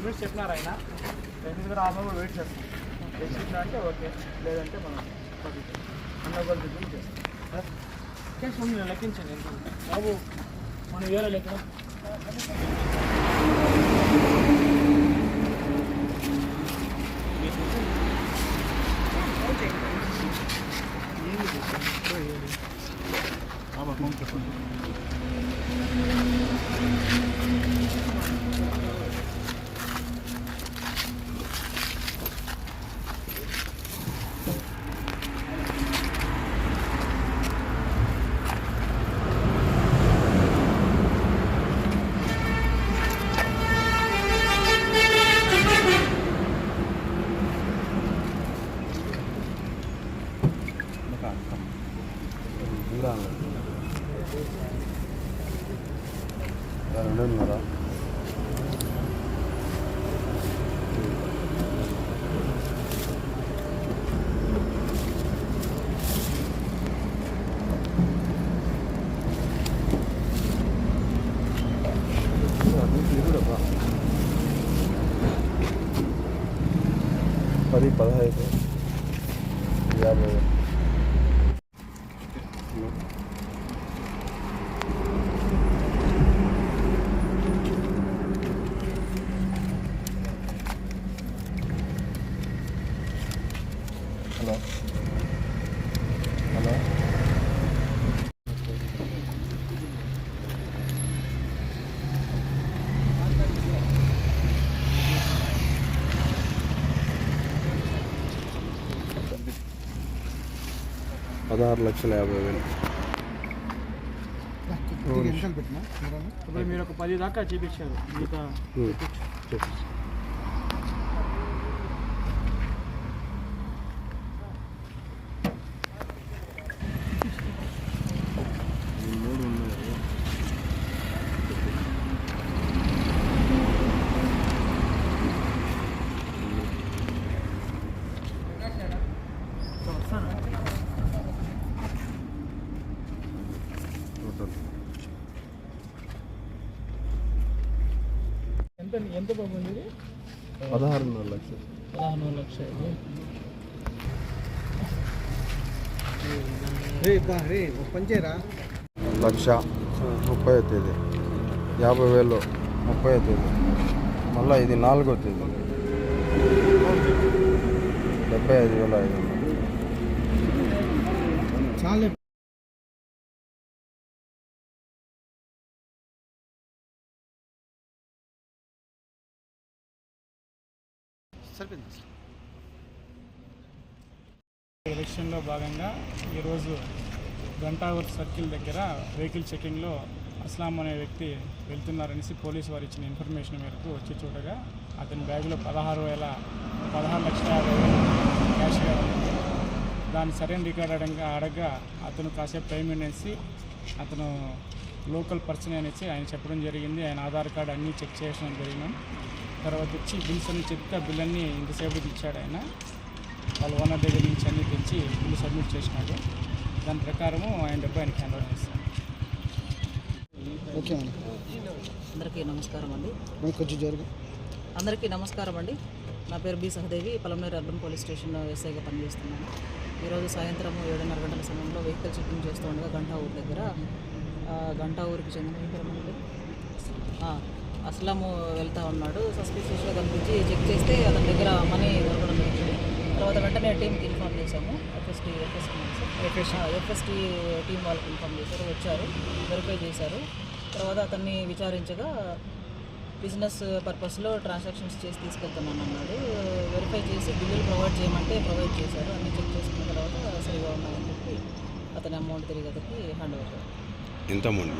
ఒక ten minutes చెప్పినారు ఆయన టెన్ మినిట్స్ కూడా హాఫ్ అవర్ వెయిట్ చేస్తాం చేసినా అంటే ఓకే లేదంటే మనం హండ్రెడ్ దగ్గర చేస్తాం క్యాష్ ఉంది లెక్కించండి ఎంత ఉంది? బాబు మనం వేరే లెక్క రెండున్నర పది పదహైదు యాభై పదహారు లక్షల యాభై వేలు. ఇప్పుడు మీరు ఒక పది దాకా చూపించారు. మిగతా ఎంత ఎంత బాబు ఉంది? ఇది పదహారున్నర లక్షలు. పదహారు లక్షలు రే బా రే ఒక పని చేయరా? లక్ష ముప్పై తేదీ యాభై వేలు ముప్పై తేదీ మళ్ళీ ఇది నాలుగో తేదీ డెబ్బై ఐదు వేల ఐదు వందలు. సరిపోయింది ఎలక్షన్లో భాగంగా ఈరోజు గంటావర్ సర్కిల్ దగ్గర వెహికల్ చెకింగ్లో అస్లాం అనే వ్యక్తి వెళ్తున్నారనేసి పోలీసు వారు ఇచ్చిన ఇన్ఫర్మేషన్ మేరకు వచ్చి చూడగా అతని బ్యాగులో పదహారు వేల పదహారు లక్షల యాభై వేలు క్యాష్గా దాన్ని సరైన రికార్డ్ అడగా అడగగా అతను కాసేపు టైం అనేసి అతను లోకల్ పర్సన్ అనేసి ఆయన చెప్పడం జరిగింది. ఆయన ఆధార్ కార్డు అన్నీ చెక్ చేయడం జరిగినాం తర్వాత వచ్చి బిల్స్ అన్ని చెప్తే ఆ బిల్ అన్నీ ఇంతసేపటికి ఇచ్చాడు ఆయన. వాళ్ళ ఓనర్ దగ్గర నుంచి అన్ని తెచ్చి బిల్లు సబ్మిట్ చేసినాడు. దాని ప్రకారము ఆయన డబ్బు ఆయనకి హ్యాండ్ ఓవర్ చేస్తాను ఓకే అండి అందరికీ నమస్కారం అండి. కొంచెం జరుగు. అందరికీ నమస్కారం అండి. నా పేరు B Sahadevi Palamaner urban police స్టేషన్లో ఎస్ఐగా పనిచేస్తున్నాను. ఈరోజు సాయంత్రం ఏడున్నర గంటల సమయంలో వెహికల్ చెకింగ్ చేస్తూ ఉండగా గంటా ఊరు దగ్గర ఆ, గంటా ఊరికి చెందిన అస్లాము వెళ్తా ఉన్నాడు. సస్పిషియస్గా కనిపించి చెక్ చేస్తే అతని దగ్గర మనీ దొరకడం జరిగింది. తర్వాత వెంటనే టీంకి ఇన్ఫార్మ్ చేశాము. FST FST FST. టీం వాళ్ళకి ఇన్ఫార్మ్ చేశారు. వచ్చారు. వెరిఫై చేశారు. తర్వాత అతన్ని విచారించగా బిజినెస్ పర్పస్లో ట్రాన్సాక్షన్స్ చేసి తీసుకెళ్తున్నాను అన్నాడు. వెరిఫై చేసి బిల్లులు ప్రొవైడ్ చేయమంటే ప్రొవైడ్ చేశారు. అన్ని చెక్ చేసుకున్న తర్వాత సరిగా ఉన్నాయని చెప్పి అతని అమౌంట్ తిరిగి అతనికి హ్యాండ్ ఓవర్ ఎంత అమౌంట్?